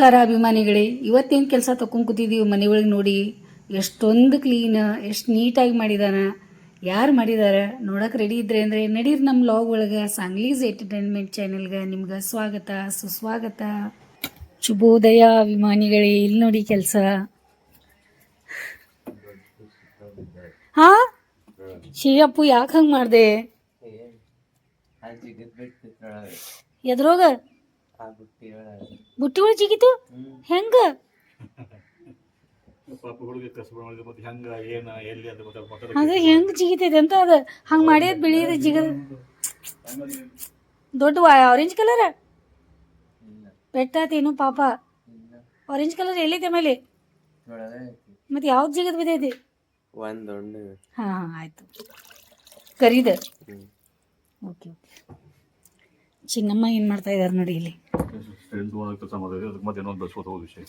ನಮಸ್ಕಾರ ಅಭಿಮಾನಿಗಳೇ. ಇವತ್ತೇನು ಕೆಲಸ ತಗೊಂಡ್ ಕೂತಿದ್ದೀವಿ ಮನೆ ಒಳಗೆ ನೋಡಿ. ಎಷ್ಟೊಂದು ಕ್ಲೀನ್ ಎಷ್ಟು ನೀಟಾಗಿ ಮಾಡಿದಾನ. ಯಾರು ಮಾಡಿದಾರ? ನೋಡಕ್ಕೆ ರೆಡಿ ಇದ್ರೆ ಅಂದರೆ ನಡೀರಿ ನಮ್ಮ ಲಾಗ್ ಒಳಗೆ ಸಾಂಗ್ಲೀಸ್ ಎಂಟರ್ಟೈನ್ಮೆಂಟ್ ಚಾನೆಲ್ಗೆ ನಿಮ್ಗೆ ಸ್ವಾಗತ ಸುಸ್ವಾಗತ. ಶುಭೋದಯ ಅಭಿಮಾನಿಗಳೇ ಇಲ್ಲಿ ನೋಡಿ ಕೆಲಸ. ಹಾ? ಶಿವಪ್ಪು ಯಾಕೆ ಹಂಗೆ ಮಾಡಿದೆ? ಎದ್ರೋಗ? ಬುಟ್ಟಿ ಒಳಗೆ ಜಿಗಿತು ಹೆಂಗ ಅದು ಹೆಂಗ್ ಜಿಗಿತೈತೆ ಅಂತ ಅದು ಹಂಗ್ ಮಾಡ್ಯದ್ ಬಿಳಿಯದ ಜಿಗದ ದೊಡ್ಡ ಆರೆಂಜ್ ಕಲರ್ ಬೆಟ್ಟಾತೇನು ಪಾಪ. ಆರೆಂಜ್ ಕಲರ್ ಎಲ್ಲಿದೆ ಮೇಲೆ? ಮತ್ತೆ ಯಾವ್ದು ಜಿಗದ್ ಬಿದ್ದೈತಿ? ಒಂದೊಂದು ಹಾ ಹಾ ಆಯ್ತು. ಕರೀದ. Okay okay. ಚಿನ್ನಮ್ಮ ಏನ್ ಮಾಡ್ತಾ ಇದಾರೆ ನೋಡಿ ಇಲ್ಲಿ.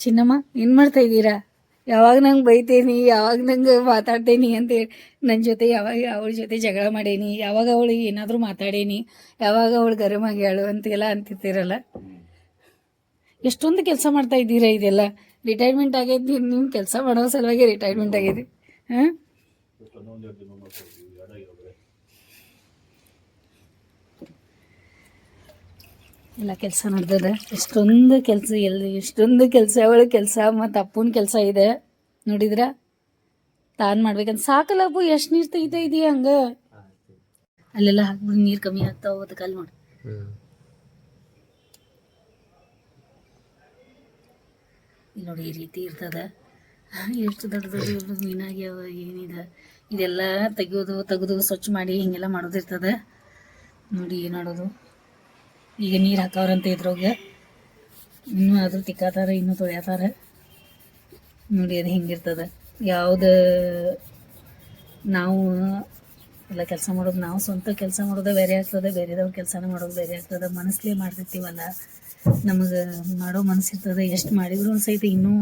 ಚಿನ್ನಮ್ಮ, ಏನ್ ಮಾಡ್ತಾ ಇದ್ದೀರಾ? ಯಾವಾಗ ನಂಗೆ ಬೈತೇನಿ, ಯಾವಾಗ ನಂಗೆ ಮಾತಾಡ್ತೇನಿ ಅಂತೇಳಿ ನನ್ನ ಜೊತೆ ಯಾವಾಗ ಅವಳ ಜೊತೆ ಜಗಳ ಮಾಡೇನಿ, ಯಾವಾಗ ಅವಳಿಗೆ ಏನಾದರೂ ಮಾತಾಡೇನಿ, ಯಾವಾಗ ಅವಳು ಗರಂ ಆಗ್ಯಾಳು ಅಂತೆಲ್ಲ ಅಂತಿರ್ತೀರಲ್ಲ ಎಷ್ಟೊಂದು ಕೆಲಸ ಮಾಡ್ತಾ ಇದ್ದೀರಾ ಇದೆಲ್ಲ? ರಿಟೈರ್ಮೆಂಟ್ ಆಗೈತಿ ನಿಮ್ಮ ಕೆಲಸ ಮಾಡೋ ಸಲುವಾಗಿ ರಿಟೈರ್ಮೆಂಟ್ ಆಗೈತಿ ಹಾಂ? ಎಲ್ಲ ಕೆಲಸ ನಡೆದಿದೆ. ಎಷ್ಟೊಂದು ಕೆಲಸ ಎಲ್ಲಿ ಎಷ್ಟೊಂದು ಕೆಲಸ ಒಳಗೆ ಕೆಲಸ ಮತ್ತು ಅಪ್ಪನ ಕೆಲಸ ಇದೆ. ನೋಡಿದ್ರ? ತಾನು ಮಾಡ್ಬೇಕಂತ. ಸಾಕಲ್ಲ ಅಪ್ಪು, ಎಷ್ಟು ನೀರು ತೆಗಿತಾ ಇದೀಯ ಹಂಗ? ಅಲ್ಲೆಲ್ಲ ಹಾಕ್ಬಿಟ್ಟು ನೀರು ಕಮ್ಮಿ ಆಗ್ತಾ ಹೋಗುತ್ತೆ ಅಲ್ಲಿ ನೋಡಿ ನೋಡಿ, ಈ ರೀತಿ ಇರ್ತದ. ಎಷ್ಟು ದೊಡ್ಡ ದೊಡ್ಡ ಮೀನಾಗ್ಯಾವ ಏನಿದೆ. ಇದೆಲ್ಲ ತೆಗಿಯೋದು, ತೆಗೆದು ಸ್ವಚ್ಛ ಮಾಡಿ ಹಿಂಗೆಲ್ಲ ಮಾಡೋದಿರ್ತದ. ನೋಡಿ, ಏನು ಮಾಡೋದು? ಈಗ ನೀರು ಹಾಕವ್ರಂತ ಇದ್ರೋಗೆ ಇನ್ನೂ ಆದರೂ ತಿಕ್ಕಾತಾರ, ಇನ್ನೂ ತೊಳ್ಯಾತಾರ. ನೋಡಿ ಅದು ಹಿಂಗಿರ್ತದ. ಯಾವ್ದು ನಾವು ಎಲ್ಲ ಕೆಲಸ ಮಾಡೋದು ನಾವು ಸ್ವಂತ ಕೆಲಸ ಮಾಡೋದು ಬೇರೆ ಆಗ್ತದೆ, ಬೇರೆದವ್ರ ಕೆಲಸನ ಮಾಡೋದು ಬೇರೆ ಆಗ್ತದೆ. ಮನಸ್ಲೇ ಮಾಡ್ತಿರ್ತೀವಲ್ಲ. ನಮಗೆ ಮಾಡೋ ಮನಸ್ಸಿರ್ತದೆ. ಎಷ್ಟು ಮಾಡಿದ್ರು ಸಹಿತ ಇನ್ನೂ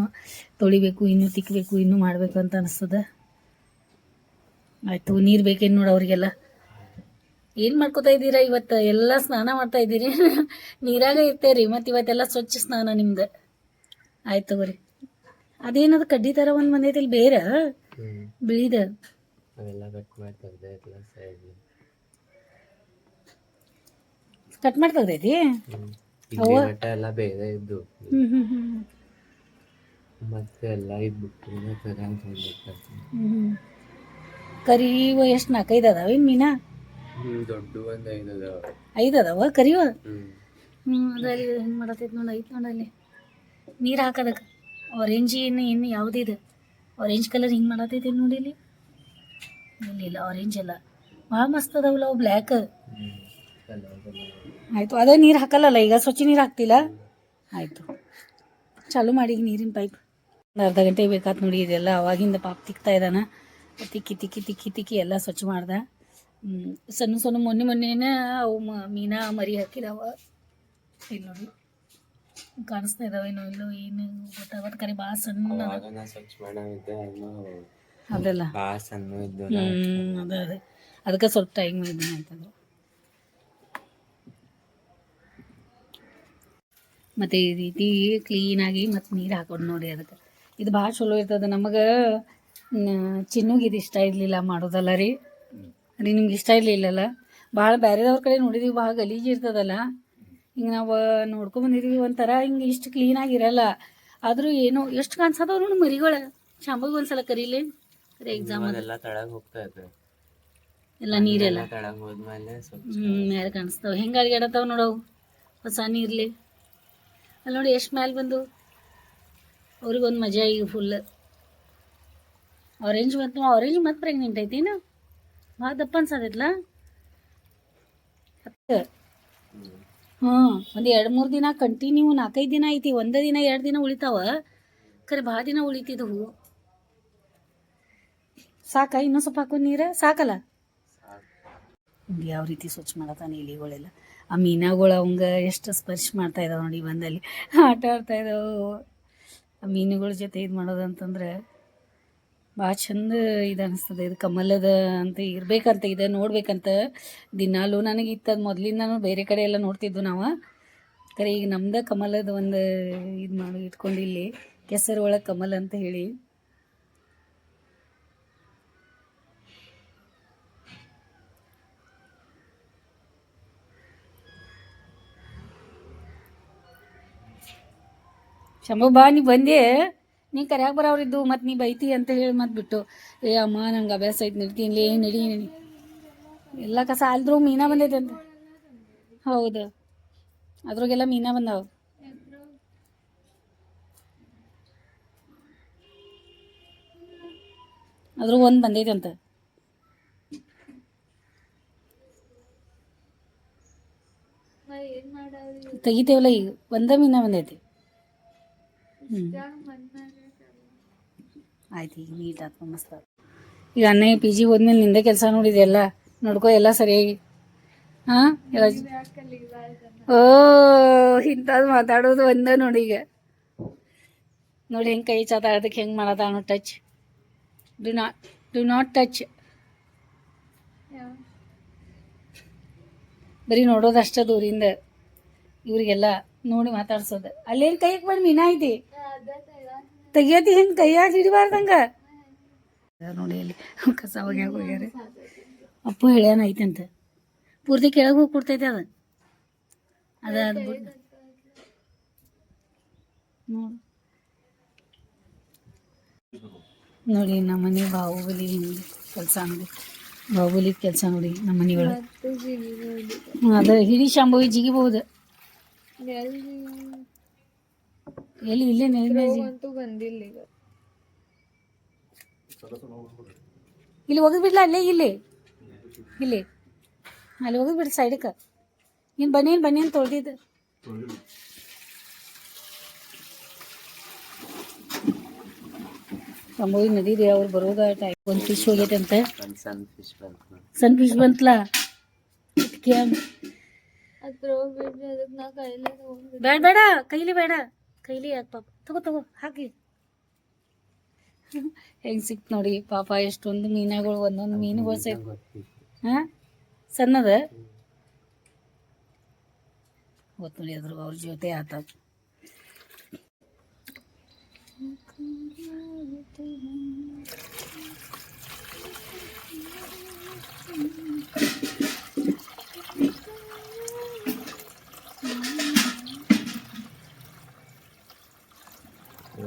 ತೊಳಿಬೇಕು, ಇನ್ನೂ ತಿಕ್ಕಬೇಕು ಇನ್ನೂ ಮಾಡಬೇಕು ಅಂತ ಅನಿಸ್ತದೆ. ಆಯಿತು, ನೀರು ಬೇಕೇನು ನೋಡಿ ಅವ್ರಿಗೆಲ್ಲ? ಏನು ಮಾಡ್ಕೋತಾ ಇದ್ದೀರಾ ಇವತ್ತು? ಎಲ್ಲ ಸ್ನಾನ ಮಾಡ್ತಾ ಇದ್ದೀರಿ? ನೀರಾಗ ಇರ್ತೇರಿ ಮತ್ತು ಇವತ್ತೆಲ್ಲ ಸ್ವಚ್ಛ ಸ್ನಾನ ನಿಮ್ದ. ಆಯ್ತು ತಗೋರಿ. ಅದೇನದು ಕಡ್ಡಿ ತರ ಒಂದು ಬಂದೈತಿ ಬೇರ? ಬೇರೆ ಬಿಳಿದ? ಕಟ್ ಮಾಡಿ ತೆಗ್ದೈತಿ ಎಲ್ಲ ಬೇರೆ ಇದ್ದು. ಮತ್ತೆ ಎಲ್ಲ ಇದ್ಬಿಟ್ಟು ಎಷ್ಟು ನಾಲ್ಕೈದು ಮೀನಾ? ದೊಡ್ಡ ಒಂದ್ ಐದು ಅದಾವ. ಐದು ಅದಾವ? ಕರಿವ ಹ್ಮ್. ಅದಲ್ಲಿ ಹೆಂಗ್ ಮಾಡತೈತಿ ನೋಡಿ ಐತೆ ನೋಡಲ್ಲಿ ನೀರು ಹಾಕೋದಕ್ಕೆ ಆರೆಂಜ್ ಏನು ಏನು ಯಾವುದಿದೆ ಆರೆಂಜ್ ಕಲರ್ ಹಿಂಗೆ ಮಾಡತೈತಿ ನೋಡಿ ಇಲ್ಲಿ. ಇಲ್ಲ ಇಲ್ಲ ಆರೆಂಜ್ ಅಲ್ಲ. ಭಾಳ ಮಸ್ತ್ ಅದಾವಲ್ಲ ಅವು ಬ್ಲ್ಯಾಕ್. ಆಯಿತು ಅದೇ ನೀರು ಹಾಕಲ್ಲಲ್ಲ ಈಗ ಸ್ವಚ್ಛ ನೀರು ಹಾಕ್ತಿಲ್ಲ? ಆಯಿತು. ಚಾಲು ಮಾಡಿ ನೀರಿನ ಪೈಪ್ ಒಂದು ಅರ್ಧ ಗಂಟೆ ಬೇಕಾತು ನೋಡಿ ಇದೆಲ್ಲ. ಅವಾಗಿಂದ ಪಾಪ ತಿಕ್ತಾ ಇದ್ದಾನೆ ತಿಕ್ಕಿ ತಿಕ್ಕಿ ತಿಕ್ಕಿ ತಿಕ್ಕಿ ಎಲ್ಲ ಸ್ವಚ್ಛ ಮಾಡ್ದ. ಸಣ್ಣ ಸಣ್ಣ ಮೊನ್ನೆ ಮೊನ್ನೆನ ಅವು ಮ- ಮೀನಾ ಮರಿ ಹಾಕಿದಾವ. ಇಲ್ಲಿ ನೋಡಿ. ಕಾಣಿಸ್ತಾ ಇದಾವೇನೋ ಇಲ್ಲೋ ಏನು ಗೊತ್ತಾಗತ್ತೆ ಕರೆ ಭಾಳ ಸಣ್ಣ ಅದೆಲ್ಲ ಭಾಳ ಸಣ್ಣ ಇದ್ದು ಹ್ಮ್ ಅದ ಅದೇ. ಅದಕ್ಕೆ ಸ್ವಲ್ಪ ಟೈಮ್ ಇದೆ ಅಂತಂದ್ರು ಮತ್ತು ಈ ರೀತಿ ಕ್ಲೀನ್ ಆಗಿ ಮತ್ತು ನೀರು ಹಾಕೊಂಡು ನೋಡಿ ಅದಕ್ಕೆ. ಇದು ಭಾಳ ಚಲೋ ಇರ್ತದೆ ನಮಗೆ. ಚಿನ್ನುಗೆ ಇದು ಇಷ್ಟ ಇರಲಿಲ್ಲ ಮಾಡೋದಲ್ಲ ರೀ. ರೀ ನಿಮ್ಗೆ ಇಷ್ಟ ಇರಲಿಲ್ಲಲ್ಲ ಭಾಳ ಬೇರೆದವ್ರ ಕಡೆ ನೋಡಿದೀವಿ ಭಾಳ ಗಲೀಜು ಇರ್ತದಲ್ಲ? ಹಿಂಗೆ ನಾವು ನೋಡ್ಕೊಂಬಂದಿದ್ದೀವಿ ಒಂಥರ ಹಿಂಗೆ ಇಷ್ಟು ಕ್ಲೀನಾಗಿರಲ್ಲ ಆದರೂ ಏನೋ ಎಷ್ಟು ಕಾಣಿಸೋದವ್ ನೋಡಿ ಮರಿಗಳು? ಶಾಂಬಗೆ ಒಂದ್ಸಲ ಕರೀಲಿ? ಎಕ್ಸಾಮ್ ಅದೆಲ್ಲ ತಳಗ್ ಹೋಗ್ತಾ ಇತ್ತು ಎಲ್ಲ ನೀರೆಲ್ಲ? ತಳಗ್ ಹೋದ್ಮೇಲೆ ಹ್ಞೂ ಮೇಲೆ ಕಾಣಿಸ್ತಾವ? ಹೆಂಗೆ ಅಡ್ಗಾಡತ್ತಾವ ನೋಡವು ಹೊಸ ನೀರ್ಲಿ. ಅಲ್ಲಿ ನೋಡಿ ಎಷ್ಟು ಮ್ಯಾಲೆ ಬಂದು. ಅವ್ರಿಗೊಂದು ಮಜಾ ಈಗ ಫುಲ್ ಆರೆಂಜ್ ಮತ್ತು ಆರೆಂಜ್ ಮತ್ತು ಪ್ರೆಗ್ನೆಂಟ್ ಐತೇನು? ಭಾಳ ದಪ್ಪ ಅನ್ಸದಿಲ್ಲ ಹ್ಮ್. ಒಂದ್ ಎರಡ್ ಮೂರು ದಿನ ಕಂಟಿನ್ಯೂ ನಾಲ್ಕೈದು ದಿನ ಐತಿ, ಒಂದೇ ದಿನ ಎರಡು ದಿನ ಉಳಿತಾವ. ಖರೆ ಭಾಳ ದಿನ ಉಳಿತಿದ್ವು ಸಾಕ ಇನ್ನೂ ಸ್ವಲ್ಪ ಹಾಕೋ ನೀರ. ಸಾಕಲ್ಲ? ಯಾವ ರೀತಿ ಸ್ವಚ್ಛ ಮಾಡತ್ತಾನೆ ಇಲಿಗಳೆಲ್ಲ ಆ ಮೀನಾಗಳು ಅವಂಗ ಎಷ್ಟು ಸ್ಪರ್ಶ ಮಾಡ್ತಾ ಇದಾವೆ ನೋಡಿ ಬಂದಲ್ಲಿ. ಆಟ ಆಡ್ತಾ ಇದಾವೆ. ಆ ಮೀನುಗಳ ಜೊತೆ ಇದು ಮಾಡೋದಂತಂದ್ರೆ ಭಾಳ ಚಂದ ಇದು ಅನಿಸ್ತದೆ. ಇದು ಕಮಲದ ಅಂತ ಇರ್ಬೇಕಂತ ಇದೆ, ನೋಡ್ಬೇಕಂತ. ದಿನಾಲು ನನಗೆ ಅದು ಮೊದ್ಲಿಂದನೂ ಬೇರೆ ಕಡೆ ಎಲ್ಲ ನೋಡ್ತಿದ್ದು ನಾವು. ಖರೆ ಈಗ ನಮ್ದು ಕಮಲದ ಒಂದು ಇದು ಮಾಡಿ ಇಟ್ಕೊಂಡಿಲ್ಲಿ ಕೆಸರು ಒಳಗೆ ಕಮಲ ಅಂತ ಹೇಳಿ. ಶಂಭು ಬಾ ನೀ ಬಂದೆ ನೀ ಕರ್ಯಾಗ ಬರೋರಿದ್ದು ಮತ್ತೆ ನೀ ಬೈತಿ ಅಂತ ಹೇಳಿ ಮತ್ತೆ ಬಿಟ್ಟು, ಏ ಅಮ್ಮ, ನಂಗೆ ಅಭ್ಯಾಸ ಐತಿ ನಡ್ತೀನಿ ಲೇ ನಡಿ ನಡಿ. ಎಲ್ಲ ಕಸ ಅಲ್ದ್ರೂ ಮೀನಾ ಬಂದೈತೆ ಅಂತ. ಹೌದು. ಅದ್ರಾಗೆಲ್ಲ ಮೀನಾ ಬಂದಾವ. ಅದ್ರ ಒಂದು ಬಂದೈತೆ ಅಂತ. ತೆಗಿತೇವಲ್ಲ ಈಗ, ಒಂದ ಮೀನಾ ಬಂದೈತಿ. ಹ್ಞೂ ಆಯ್ತು, ಈಗ ನೀಟ್ ಆತು ಮಸ್ತ್ ಈಗ ಅಣ್ಣ ಪಿ ಜಿ ಹೋದ್ಮೇಲೆ ನಿಂದೆ ಕೆಲಸ ನೋಡಿದೆ ಎಲ್ಲ. ನೋಡ್ಕೋ ಎಲ್ಲ ಸರಿಯಾಗಿ. ಹಾಂ? ಓ ಇಂಥದ್ದು ಮಾತಾಡೋದು ಒಂದೇ ನೋಡಿ ಈಗ. ನೋಡಿ ಹೆಂಗೆ ಕೈ ಚಾತಾಡೋದಕ್ಕೆ ಹೆಂಗೆ ಅನ್ನೋ touch do not do not touch ಬರೀ ನೋಡೋದಷ್ಟೇ ದೂರಿಂದ ಇವರಿಗೆಲ್ಲ ನೋಡಿ ಮಾತಾಡ್ಸೋದು. ಅಲ್ಲೇನು ಕೈಗೆ ಬಂದು ಮೀನಾ ಐತಿ ತೆಗಿಯತಿ ಹೆಂಗೆ ಕೈಯಾಗ ಹಿಡಿಬಾರ್ದಂಗ ನೋಡಿ ಅಲ್ಲಿ ಕಸ ಒಗ್ಯಾಕ ಹೋಗ್ಯಾರ ಅಪ್ಪು ಹೇಳ್ಯಾನ ಐತಂತ ಪೂರ್ತಿ ಕೆಳಗೆ ಹೋಗಿ ಕೊಡ್ತೈತೆ ಅದು. ಅದ ಅದು ಬಿಟ್ಟು ನೋಡು. ನೋಡಿ ನಮ್ಮ ಮನೆ ಬಾಹುಬಲಿ ಹಿಂಗೆ ಕೆಲಸ ನೋಡಿ. ಬಾಹುಬಲಿ ಕೆಲಸ ನೋಡಿ ನಮ್ಮ ಮನೆ ಒಳಗೆ. ಅದು ಅದ ಹಿಡಿ ಶಾಂಭವಿ ಜಿಗಿಬಹುದು. ಎಲ್ಲಿ ಇಲ್ಲೇ ನೆಲದ ಜಿಗಿ ಬಂದಿಲ್ಲ ಈಗ. ಇಲ್ಲಿ ಹೋಗಿ ಬಿಡ್ಲಾ ಅಲ್ಲೇ ಇಲ್ಲಿ? ಇಲ್ಲಿ? ಅಲ್ಲಿ ಹೋಗಿ ಬಿಡ್ ಸೈಡಕ್ಕೆ ನೀನು ಬನ್ನಿ ಬನ್ನೇನು ತೊಳ್ದಿದ್ದು. ಸಂಭವಿ ನದಿದೆ ಅವ್ರು ಬರೋದ ಟೈಮ್ ಒಂದು ಫಿಶ್ ಹೋಗೈತೆ ಅಂತ. ಫಿಶ್ ಬಂತು. ಸಣ್ಣ ಫಿಶ್ ಬಂತಲ್ಲ ಅದಕ್ಕೆ ಬೇಡ ಬೇಡ ಕೈಲಿ ಬೇಡ. ಕೈಲಿ ಯಾಕೆ ಪಾಪ. ತಗೋ ತಗೋ ಹಾಕಿ. ಹೆಂಗೆ ಸಿಕ್ತು ನೋಡಿ ಪಾಪ ಎಷ್ಟೊಂದು ಮೀನುಗಳು ಒಂದೊಂದು ಮೀನುಗಳು ಹಾಂ? ಸಣ್ಣದ? ಗೊತ್ತು ನೋಡಿ ಅದ್ರ ಅವ್ರ ಜೊತೆ ಆತ.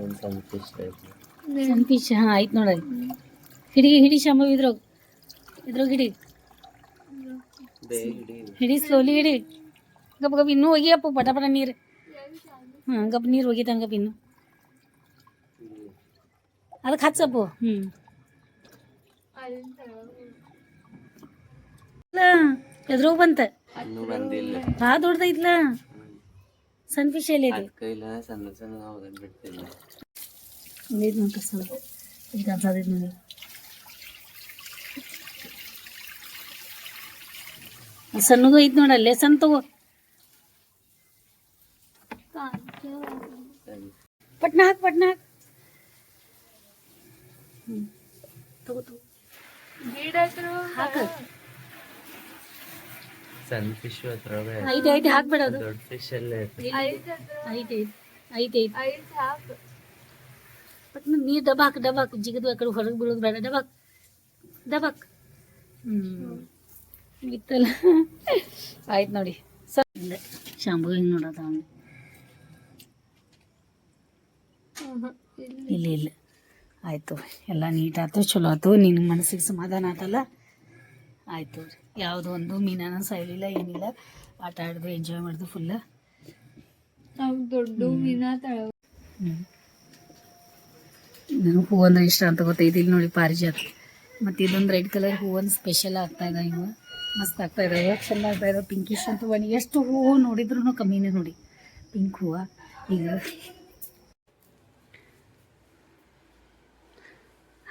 ಒಂದು ಸಣ್ಣ ಫಿಶ್ ಟೈಪ್ ಸಣ್ಣ ಫಿಶ್ ಹಾಂ ಆಯ್ತು ನೋಡಿ ಹಿಡಿ ಹಿಡಿ ಶಂಭು ಇದ್ರಾಗ. ಇದ್ರಾಗ ಹಿಡಿ. ಹಿಡಿ. ಹಿಡಿ ಸ್ಲೋಲಿ ಹಿಡಿ. ಗಪ್ ಗಪ್ ಇನ್ನೂ ಒಗಿಯಪ್ಪ ಪಟ ಪಟ ನೀರು. ಹಾಂ ಗಪ್ ನೀರು ಒಗಿತಾನೆ ಗಪ್ ಇನ್ನು. ಅದಕ್ಕೆ ಹಚ್ಚಪ್ಪು. ಹ್ಞೂ ಎದ್ರೋಗ ಬಂತ? ಇನ್ನೂ ಬಂದಿಲ್ಲ. ಭಾಳ ದೊಡ್ಡದೈತ್ಲ ಸಣ್ಣ ಫಿಶ್ ಎಲ್ಲಿ ಐತಿ ಕೈಲ ಸಣ್ಣ ಸಣ್ಣ ಹೋಗೋದ್ ಬಿಡ್ತಿಲ್ಲ ಇದು ನೋಡ್ರಿ ಸ್ವಲ್ಪ ಇದು ಅನ್ಸದೈತಿ ನೋಡಿ. ಸಣ್ಣದು ಐತ್ ನೋಡ ಅಲ್ಲೇ. ಸಣ್ಣ ತಗೋ. ಪಟ್ನ ಹಾಕ್ ಪಟ್ನ ಹಾಕ್. ತಗೋ ತಗೋ. ಹಾಕ. ಸಣ್ಣ ಫಿಶ್ ಅದ್ರೊಳಗೆ ಐತಿ ಐತಿ ಹಾಕ್ಬೇಡ ಅದು ದೊಡ್ಡ ಫಿಶ್ ಅಲ್ಲೇ ಐತೆ ಐತಿ ಐತಿ ಐತಿ ಪಟ್ನ ನೀರು ದಬಾಕ್ ದಬಾಕ್. ಜಿಗದು ಆ ಕಡೆ ಹೊರಗೆ ಬೀಳೋದು ಬೇಡ. ದಬಾಕ್ ದಬಾಕ್. ಹ್ಞೂ ಬಿತ್ತಲ್ಲ ಆಯ್ತು ನೋಡಿ. ಸರ್ ಇಲ್ಲ ಶಾಂಭು ಹಿಂಗೆ ನೋಡೋದ ಅವನು. ಇಲ್ಲ. ಇಲ್ಲ ಆಯಿತು. ಎಲ್ಲ ನೀಟ್ ಆಯ್ತು ಚಲೋ ಆಯ್ತು ನಿನ್ನ ಮನಸ್ಸಿಗೆ ಸಮಾಧಾನ ಆತಲ್ಲ? ಆಯಿತು. ಯಾವುದೋ ಒಂದು ಮೀನಾನ ಸಾಯಲಿಲ್ಲ ಏನಿಲ್ಲ. ಆಟ ಆಡಿದ್ರು ಎಂಜಾಯ್ ಮಾಡಿದ್ರು ಫುಲ್ಲ ನಾವು ದೊಡ್ಡ ಮೀನಾ ತಳ ನನಗೆ ಹೂವು ಅಂದ್ರೆ ಇಷ್ಟ ಅಂತ ಗೊತ್ತೈತಿ. ಇಲ್ಲಿ ನೋಡಿ ಪಾರಿಜಾತ. ಮತ್ತು ಇದೊಂದು ರೆಡ್ ಕಲರ್ ಹೂವೊಂದು ಸ್ಪೆಷಲ್ ಆಗ್ತಾ ಇದೆ ಇವ. ಮಸ್ತ್ ಆಗ್ತಾ ಇದೆ. ಚಂದ ಆಗ್ತಾ ಇದೆ? ಪಿಂಕಿಶ್ ಅಂತ ಬಣ್ಣ ಎಷ್ಟು ಹೂವು ನೋಡಿದ್ರು ಕಮ್ಮಿನೇ ನೋಡಿ. ಪಿಂಕ್ ಹೂವು. ಈಗ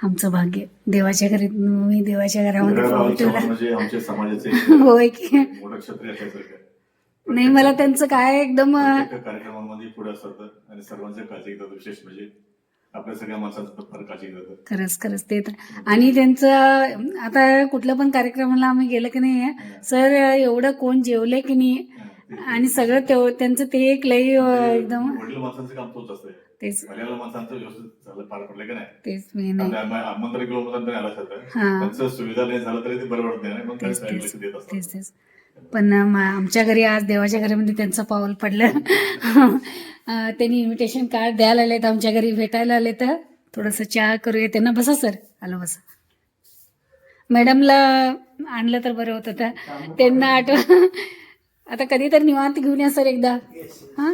आमचं भाग्य. देवाच्या घरी मी देवाच्या घरामध्ये पाऊल ठेवला म्हणजे होय की. नाही मला त्यांचं काय एकदम कार्यक्रमामध्ये पुढे असतात आणि सर्वांच्या काळजी घेतात विशेष म्हणजे आपल्या सगळ्या माणसांचं खरंच खरंच ते तर. आणि त्यांचं आता कुठल्या पण कार्यक्रमाला आम्ही गेलं की नाही सर एवढं कोण जेवले की नाही? आणि सगळं त्यांचं ते एक लई अं, एकदम तोच. माणसांचं व्यवस्थित चाललं पार पडलं का नाही? तेच मेन आहे आम्ही आमंत्रण किंवा आमंत्रण आला असतं हा. त्यांचं सुविधा नाही झालं तरी ते बरं वाटत नाही मग तेच काय तेच लक्ष देत असतात तेच. तेच पण मा- आमच्या घरी आज देवाच्या घरामध्ये त्यांचं पाऊल पडलं. अं, त्यांनी इन्व्हिटेशन कार्ड द्यायला आलेत आमच्या घरी भेटायला आले तर थोडंसं चहा करूया. त्यांना बसा सर. आलो बसा. मॅडमला आणलं तर बरं होतं. तर त्यांना आठव आता कधी तर निवांत घेऊन या सर एकदा. हां?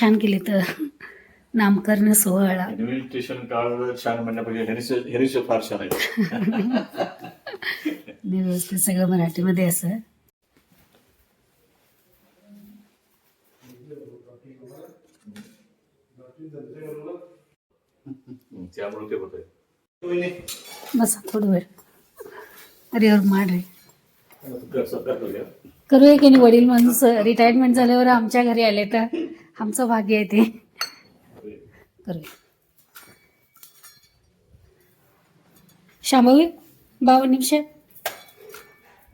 छान केली तर. नामकरण सोहळा. इन्व्हिटेशन कार्ड छान म्हणण्यापेक्षा फार छान आहे. व्यवस्थित सगळं मराठीमध्ये असं. बसा थोडं वेळ अरे और माड रे करूया. की नाही? वडील माणूस रिटायरमेंट झाल्यावर आमच्या घरी आले तर. आमचं भाग्य आहे ते. करूया शांभवी बावन निमिष.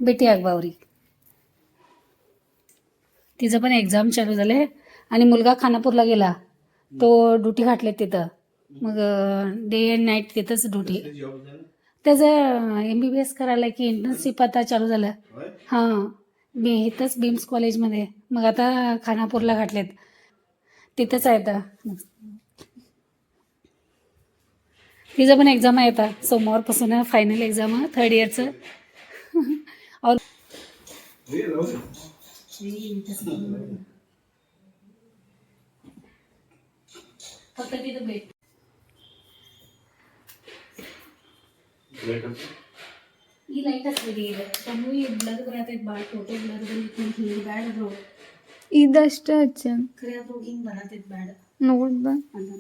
बेटी आग बावरी. तिचं पण एक्झाम चालू झाले आणि मुलगा खानापूरला गेला. तो ड्युटी घातले तिथं. मग डे अँड नाईट तिथंच ड्युटी. त्याचं एम बी बी एस करायला की इंटर्नशिप आता चालू झालं. हां. मी इथंच बीम्स कॉलेजमध्ये मग आता खानापूरला घातलेत. तिथेच आहे आता. तिचं पण एक्झाम आहे आता. सोमवारपासून फायनल एक्झाम थर्ड इयरचं और ही लाइट असलेली त्यामुळे ब्लर करत आहेत बाळ टोटल ब्लर बॅड रोड ಇದಷ್ಟೇ ಹಚ್ಚನ್ ಖರೆ ಅದು ಹಿಂಗೆ ಬರತೈತೆ ಬೇಡ ನೋಡ್ ಬಾ. ಅಂತ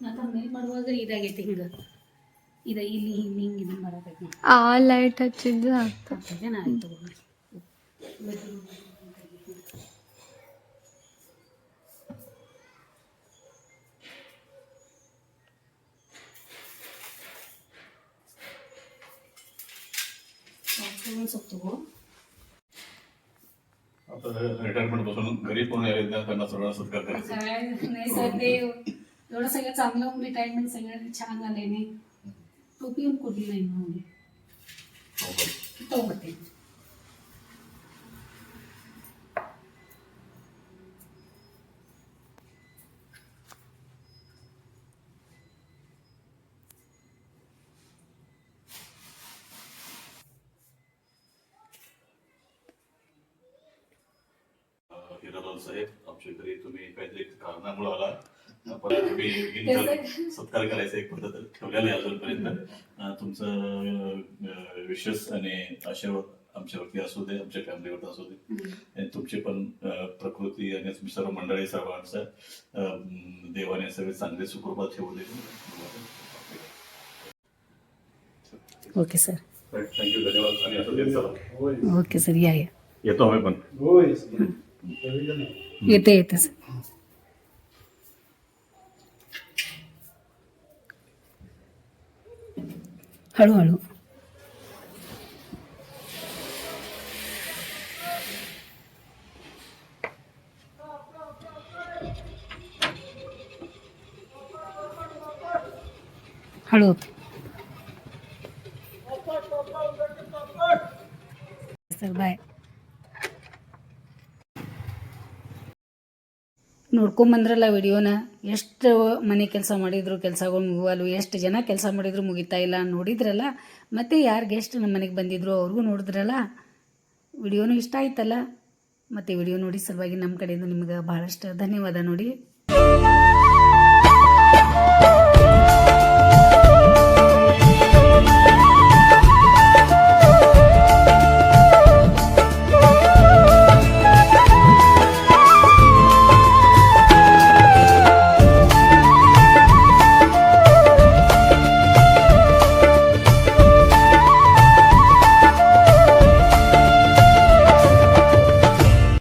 ನಾ ಕಂಪ್ಲೇಂಟ್ ಮಾಡುವಾಗ ಇದಾಗೈತಿ ಹಿಂಗೆ. ಇದು ಇಲ್ಲಿ ಹಿಂಗೆ ಹಿಂಗೆ ಇದನ್ನು ಬರತೈತಿ. ಆ ಲೈಟ್ ಹಚ್ಚಿದ್ದು ಆಗ್ತದೆ. ಆಯ್ತು ಸ್ವಲ್ಪ ತಗೋ रिटायरमेंटपासून घरी कोण ना त्यांना सर्वांना सत्कार करायचा. नाही सर ते एवढं सगळं चांगलं होऊन रिटायरमेंट सगळं छान आले नाही. टोपी येऊन कुठली नाही म्हणजे तो होते साहेब आमच्या घरी तुम्ही काहीतरी कारणामुळे आला. पण तुम्ही सत्कार करायचा एक पद्धत ठेवलेला आहे अजूनपर्यंत. तुमचं विशेष आणि आशीर्वाद आमच्यावरती असू दे आमच्या फॅमिलीवरती असू दे. आणि तुमची पण प्रकृती आणि तुमची सर्व मंडळी सर्वांचं देवाने सगळे चांगले सुखरूपात ठेवू दे ओके सर. थँक्यू धन्यवाद. आणि असं ओके सर. या या. येतो आम्ही पण. येते येते हळूहळू. हळू होते. ನೋಡ್ಕೊಂಬಂದ್ರಲ್ಲ ವಿಡಿಯೋನ? ಎಷ್ಟು ಮನೆ ಕೆಲಸ ಮಾಡಿದ್ರು, ಕೆಲಸಗಳು ಮುಗುವಲ್ಲು ಎಷ್ಟು ಜನ ಕೆಲಸ ಮಾಡಿದ್ರು ಮುಗಿತಾ ಇಲ್ಲ ನೋಡಿದ್ರಲ್ಲ, ಮತ್ತೆ ಯಾರು ಗೆಸ್ಟ್ ನಮ್ಮ ಮನೆಗೆ ಬಂದಿದ್ರು ಅವ್ರಿಗೂ ನೋಡಿದ್ರಲ್ಲ? ವಿಡಿಯೋನು ಇಷ್ಟ ಆಯ್ತಲ್ಲ? ಮತ್ತು ವಿಡಿಯೋ ನೋಡಿ ಸಲುವಾಗಿ ನಮ್ಮ ಕಡೆಯಿಂದ ನಿಮ್ಗೆ ಭಾಳಷ್ಟು ಧನ್ಯವಾದ ನೋಡಿ.